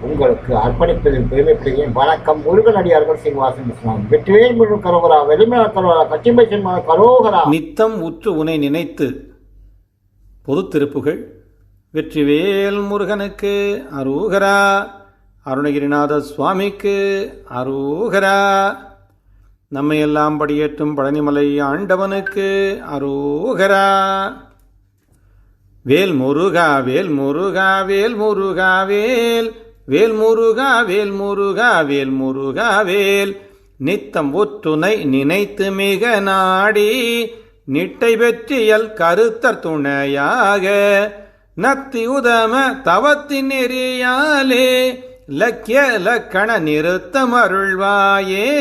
உங்களுக்கு அர்ப்பணிப்பதில் பெருமைப்படுகிறேன் வணக்கம். முருகனடியார்கள் சீனிவாசன் இஸ்லாம் வெற்றிவேல் முழு கரோகரா வெளிமல கரோகரா கச்சிம்பை சின்ன கரோகரா. நித்தம் உற்று உனை நினைத்து பொது திருப்புகள் வெற்றிவேல் முருகனுக்கு அரூகரா. அருணகிரிநாத சுவாமிக்கு அரூகரா. நம்மையெல்லாம் படியேற்றும் பழனிமலை ஆண்டவனுக்கு அரூகரா. வேல் முருகா வேல் முருகா வேல் முருகா வேல் வேல் முருகா வேல் முருகா வேல் முருகா வேல். நித்தம் ஒத்துணை நினைத்து மிக நாடி நிட்டை வெற்றியல் கருத்தர் துணையாக. நத்தி உதம தவத்தின் நெறியாலே லக்கிய லக்கண நிறுத்தம் அருள்வாயே.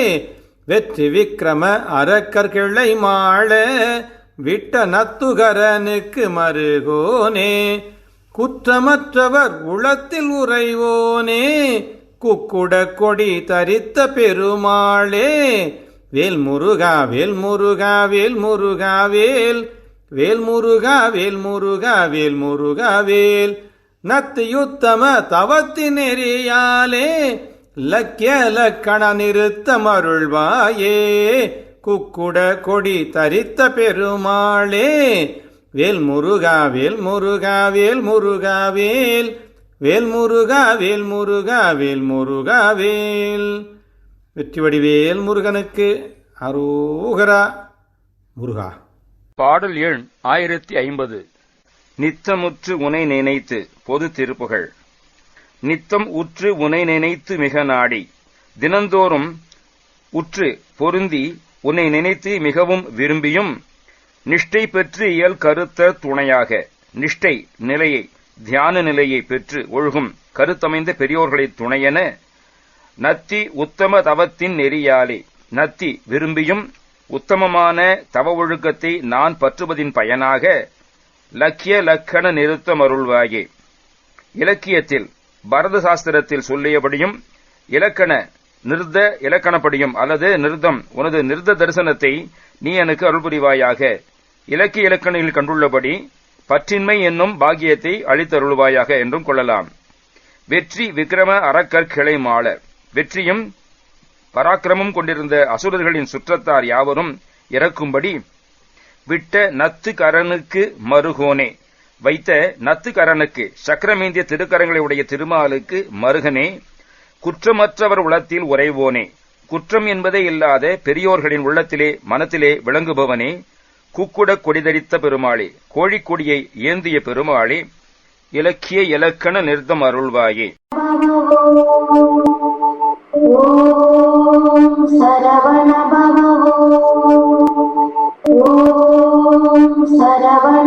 வெற்றி விக்கிரம அரக்கர் கிளை மாள விட்ட நத்துகரனுக்கு மருகோனே. குற்றமற்றவர் உளத்தில் உறைவோனே குக்குட கொடி தரித்த பெருமாளே. வேல் முருகா வேல் முருகா வேல். முருகா வேல் வேல் முருகா வேல். முருகா வேல் முருகா வேல் நத்தியுத்தம தவத்தினெறியாலே லக்கிய லக்கண நிறுத்த மருள்வாயே. குக்குட கொடி தரித்த பெருமாளே வேல் முருகா வேல் முருகா வேல் முருகா வேல். வேல் முருகா வேல் முருகா வேல் முருகா வேல். வெற்றி வேல் முருகனுக்கு அரோகரா. முருகா. பாடல் எண் ஆயிரத்தி ஐம்பது. நித்தமுற்று உனை நினைத்து பொது திருப்புகள். நித்தம் உற்று உனை நினைத்து மிக நாடி. தினந்தோறும் உற்று பொருந்தி உன்னை நினைத்து மிகவும் விரும்பியும் நிஷ்டை பெற்று இயல் கருத்த துணையாக. நிஷ்டை நிலையை தியான நிலையை பெற்று ஒழுகும் கருத்தமைந்த பெரியோர்களை துணையென நத்தி உத்தம தவத்தின் நெறியாலே. நத்தி விரும்பியும் உத்தமமான தவ ஒழுக்கத்தை நான் பற்றுவதின் பயனாக லக்கிய லக்கண நிறுத்தம் அருள்வாயே. இலக்கியத்தில் பரத சாஸ்திரத்தில் சொல்லியபடியும் இலக்கண நிறுத்த இலக்கணப்படியும் அல்லது நிறுத்தம் உனது நிறுத்த தரிசனத்தை நீ எனக்கு அருள்புரிவாயாக. இலக்கிய இலக்கணியில் கண்டுள்ளபடி பற்றின்மை என்னும் பாக்கியத்தை அளித்தருள்வாயாக என்றும் கொள்ளலாம். வெற்றி விக்கிரம அரக்கர் கிளை மாள வெற்றியும் பராக்கிரமும் கொண்டிருந்த அசுரர்களின் சுற்றத்தார் யாவரும் இறக்கும்படி விட்ட நத்து கரனுக்கு மருகோனே. வைத்த நத்து கரனுக்கு சக்கரமேந்திய திருக்கரங்களை உடைய திருமாலுக்கு மருகனே. குற்றமற்றவர் உளத்தில் உறைவோனே. குற்றம் என்பதே இல்லாத பெரியோர்களின் உள்ளத்திலே மனத்திலே விளங்குபவனே. கூக்குட கொடிதரித்த பெருமாளே கோழிக்கொடியை ஏந்திய பெருமாளே இலக்கிய இலக்கண நிறுத்தம் அருள்வாயே. சரவண